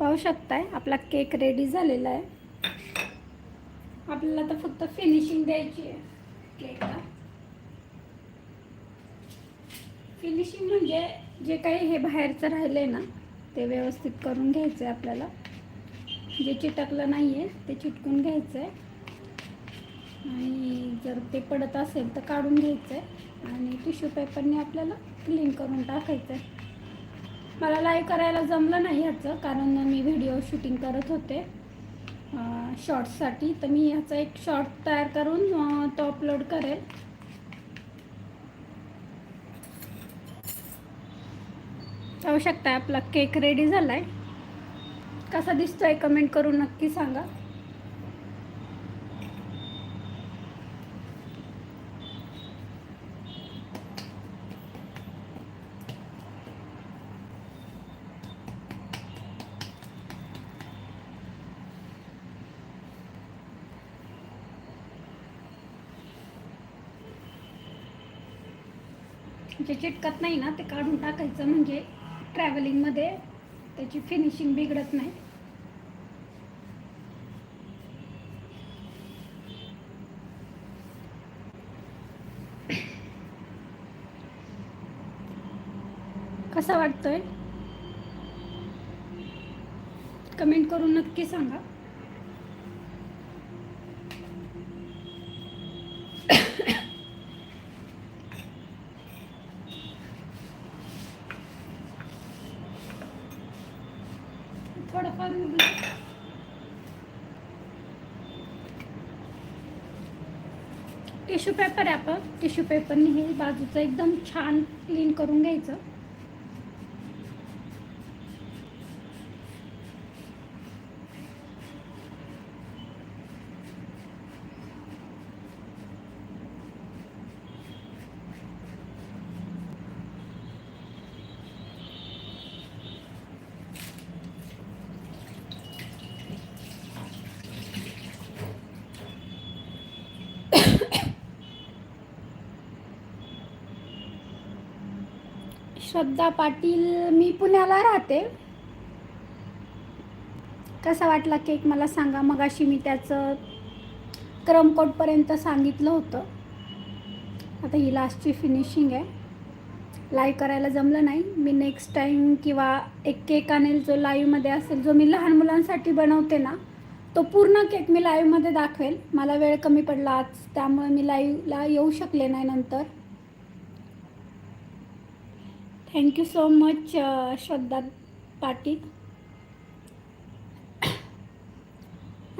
पाहू शकताय. आपला केक रेडी झालेला आहे. आपल्याला तर फक्त फिनिशिंग द्यायची आहे केकला फिनिशिंग म्हणजे जे काही हे बाहेरचं राहिलंय ना ते व्यवस्थित करून घ्यायचं आहे आपल्याला. जे चिटकलं नाही आहे ते चिटकून घ्यायचं आहे आणि जर ते पडत असेल तर काढून घ्यायचं आहे आणि टिश्यू पेपरने आपल्याला क्लीन करून टाकायचं आहे मला लाईव्ह करायला जमलं नाही ह्याचं कारण मी व्हिडिओ शूटिंग करत होते. शॉर्ट्ससाठी तर मी ह्याचा एक शॉर्ट तयार करून तो अपलोड करेल. पाहू शकता आपला केक रेडी झाला आहे कसा दिसतोय कमेंट करून नक्की सांगा. जे चिटकत नाही ना ते काढून टाकायचं. म्हणजे ट्रॅव्हलिंगमध्ये त्याची फिनिशिंग बिघडत नाही. कसा वाटतोय? कमेंट करून नक्की सांगा. टिश्यू पेपर आहे आपण. टिश्यू पेपरने हे बाजूचं एकदम छान क्लीन करून घ्यायचं. श्रद्धा पाटील मी पुण्याला राहते. कसा वाटला केक मला सांगा. मगाशी मी त्याचं क्रमकोटपर्यंत सांगितलं होतं. आता ही लास्टची फिनिशिंग आहे. लाईव्ह करायला जमलं नाही. मी नेक्स्ट टाईम किंवा एक केक आणेल जो लाईव्हमध्ये असेल जो मी लहान मुलांसाठी बनवते ना तो पूर्ण केक मी लाईव्हमध्ये दाखवेल. मला वेळ कमी पडला आज त्यामुळे मी लाईव्हला येऊ शकले नाही नंतर. Thank you so much Shraddha Patil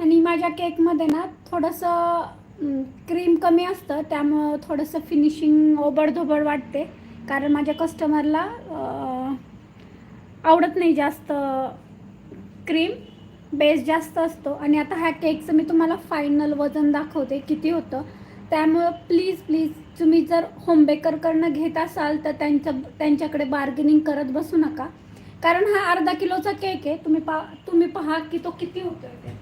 आणि माझ्या केकमध्ये ना थोडंसं क्रीम कमी असतं त्यामुळं थोडंसं फिनिशिंग ओबडधोबड वाटते. कारण माझ्या कस्टमरला आवडत नाही जास्त क्रीम बेस जास्त असतो. आणि आता ह्या केकचं मी तुम्हाला फायनल वजन दाखवते किती होतं. त्यामुळं प्लीज प्लीज तुम्ही जर होम बेकरकडनं घेत असाल तर त्यांच्या त्यांच्याकडे बार्गेनिंग करत बसू नका. कारण हा अर्धा किलोचा केक आहे. तुम्ही पा तुम्ही पहा की तो किती होतोय ते.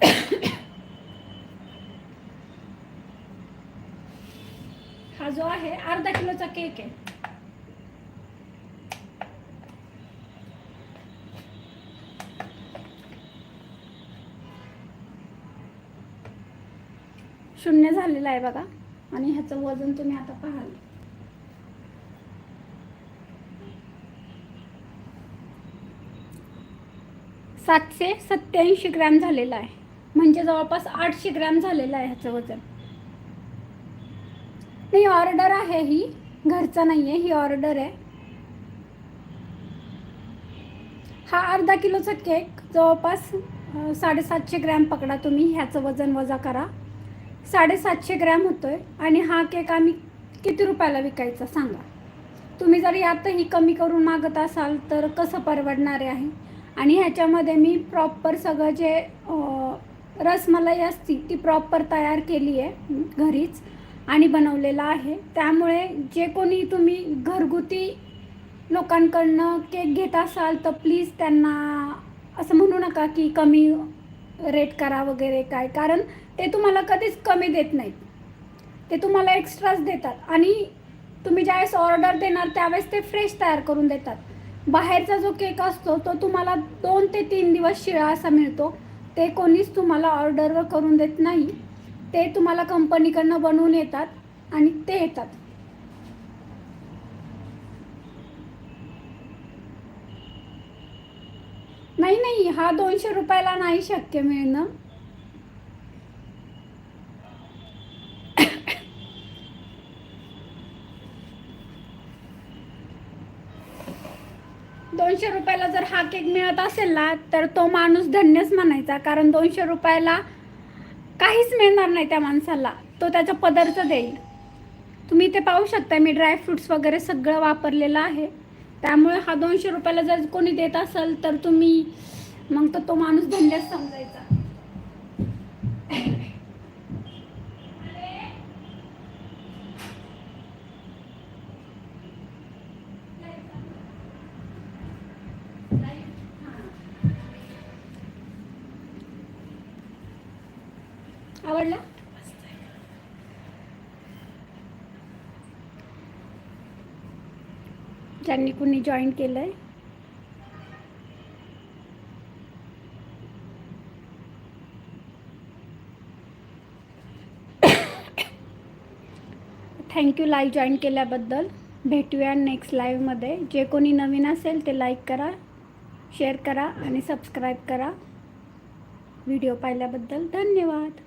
हा जो आहे अर्धा किलोचा केक आहे. शून्य झालेलं आहे बघा. आणि ह्याचं वजन तुम्ही आता पाहाल. सातशे सत्याऐंशी ग्रॅम झालेला आहे. म्हणजे जवळपास आठशे ग्रॅम झालेलं आहे ह्याचं वजन. नाही ऑर्डर आहे ही. घरचा नाही आहे ही ऑर्डर आहे. हा अर्धा किलोचा केक जवळपास साडेसातशे ग्रॅम पकडा तुम्ही. ह्याचं वजन वजा करा. साडेसातशे ग्रॅम होतो आहे आणि हा केक आम्ही किती रुपयाला विकायचा सांगा. तुम्ही जर यातही कमी करून मागत असाल तर कसं परवडणार आहे? आणि ह्याच्यामध्ये मी प्रॉपर सगळं जे रसमलाई असती ती प्रॉपर तयार केली आहे घरीच आणि बनवलेलं आहे. त्यामुळे जे कोणी तुम्ही घरगुती लोकांकडनं केक घेत असाल तर प्लीज त्यांना असं म्हणू नका की कमी रेट करा वगैरे काय. कारण ते तुम्हाला कधीच कमी देत नाहीत. ते तुम्हाला एक्स्ट्राच देतात आणि तुम्ही ज्यावेळेस ऑर्डर देणार त्यावेळेस ते फ्रेश तयार करून देतात. बाहेरचा जो केक असतो तो तुम्हाला दोन ते तीन दिवस शिळा असा मिळतो. ते कोणीच तुम्हाला ऑर्डरवर करून देत नाही. ते तुम्हाला कंपनीकडनं बनवून येतात आणि ते येतात. नाही नाही हा दोनशे रुपयाला नाही शक्य मिळणं. दोनशे रुपयाला जर हा केक मिळत असेल ना तर तो माणूस धन्यच म्हणायचा कारण दोनशे रुपयाला काहीच मिळणार नाही त्या माणसाला. तो त्याचा पदार्थ देईल. तुम्ही ते पाहू शकता मी ड्रायफ्रुट्स वगैरे सगळं वापरलेलं आहे. त्यामुळे हा दोनशे रुपयाला जर कोणी देत असेल तर तुम्ही मग तर तो माणूस धन्यच समजायचा. आवडला? ज्यांनी कुणी जॉईन केलंय. थँक्यू लाईव्ह जॉईन केल्याबद्दल. भेटूया नेक्स्ट लाईव्हमध्ये जे कोणी नवीन असेल ते लाईक करा शेअर करा आणि सबस्क्राईब करा. व्हिडिओ पाहिल्याबद्दल धन्यवाद.